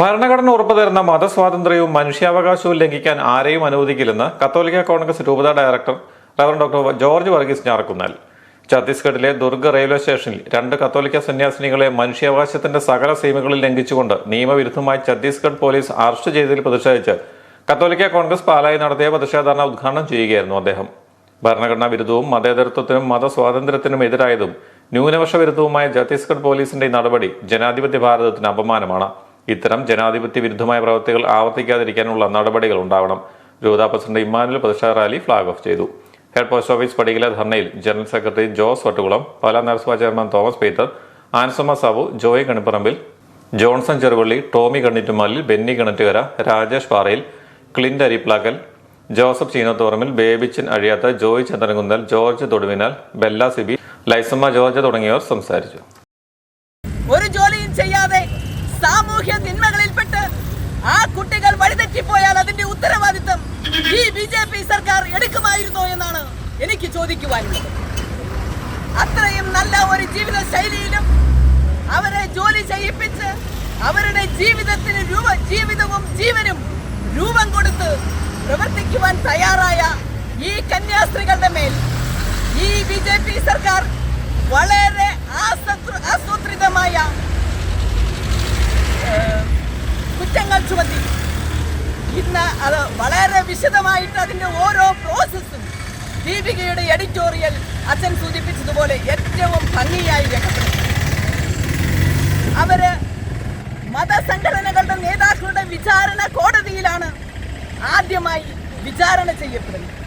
ഭരണഘടന ഉറപ്പു തരുന്ന മതസ്വാതന്ത്ര്യവും മനുഷ്യാവകാശവും ലംഘിക്കാൻ ആരെയും അനുവദിക്കില്ലെന്ന് കത്തോലിക്ക കോൺഗ്രസ് രൂപത ഡയറക്ടർ റവർ ഡോക്ടർ ജോർജ് വർഗീസ് ഞാറക്കുന്നൽ ഛത്തീസ്ഗഡിലെ ദുർഗ് റെയിൽവേ സ്റ്റേഷനിൽ രണ്ട് കത്തോലിക്ക സന്യാസിനികളെ മനുഷ്യാവകാശത്തിന്റെ സകല സീമകളിൽ ലംഘിച്ചുകൊണ്ട് നിയമവിരുദ്ധമായി ഛത്തീസ്ഗഡ് പോലീസ് അറസ്റ്റ് ചെയ്തതിൽ പ്രതിഷേധിച്ച് കത്തോലിക്ക കോൺഗ്രസ് പാലായി നടത്തിയ പ്രതിഷേധാരണ ഉദ്ഘാടനം ചെയ്യുകയായിരുന്നു അദ്ദേഹം. ഭരണഘടനാ വിരുദ്ധവും മതേതരത്വത്തിനും മതസ്വാതന്ത്ര്യത്തിനും എതിരായതും ന്യൂനപക്ഷ വിരുദ്ധവുമായ ഛത്തീസ്ഗഡ് പോലീസിന്റെ നടപടി ജനാധിപത്യ ഭാരതത്തിന് അപമാനമാണ്. ഇത്തരം ജനാധിപത്യ വിരുദ്ധമായ പ്രവൃത്തികൾ ആവർത്തിക്കാതിരിക്കാനുള്ള നടപടികൾ ഉണ്ടാവണം. രൂപതാ പ്രസിഡന്റ് ഇമ്മാനുവൽ പ്രതിഷേധ റാലി ഫ്ളാഗ് ഓഫ് ചെയ്തു. ഹെഡ് പോസ്റ്റ് ഓഫീസ് പടികല ധർണയിൽ general secretary Jose Vattukulam Pala നഗരസഭാ chairman Thomas Peter Ansamma Sabu Joy Kanipparambil Johnson Cheruvally Tomy Kannittumalil Benny Kinattukara Rajesh Parayil Clint Ariplackal Joseph Cheenathoram Babychan അഴിയാത്ത Joy Chandrakunnel George Thoduvinal Bella Sibi Laisamma George തുടങ്ങിയവർ സംസാരിച്ചു. ഒരു ജോലിയും ചെയ്യാതെ എനിക്ക് ചോദിക്കുവാനുള്ളത് അത്രയും നല്ല ഒരു ജീവിത ശൈലിയിലും അവരെ ജോലി ചെയ്യിപ്പിച്ച് അവരുടെ ജീവിതത്തിന് രൂപ ജീവിതവും ജീവനും രൂപം കൊടുത്ത് പ്രവർത്തിക്കുവാൻ തയ്യാറായ ഈ കന്യാസ്ത്രീകളുടെ മേൽ ഈ ബി ജെ പി സർക്കാർ വളരെ ആസൂത്ര- ആസൂത്രിതമായ കുറ്റങ്ങൾ ചുമത്തി. ഇന്ന് അത് വളരെ വിശദമായിട്ട് അതിന്റെ ഓരോ പ്രോസസ്സും ദീപികയുടെ എഡിറ്റോറിയൽ അച്ഛൻ സൂചിപ്പിച്ചതുപോലെ ഏറ്റവും ഭംഗിയായി രേഖപ്പെടുത്തി. അവർ മതസംഘടനകളുടെ നേതാക്കളുടെ വിചാരണ കോടതിയിലാണ് ആദ്യമായി വിചാരണ ചെയ്യപ്പെടുന്നത്.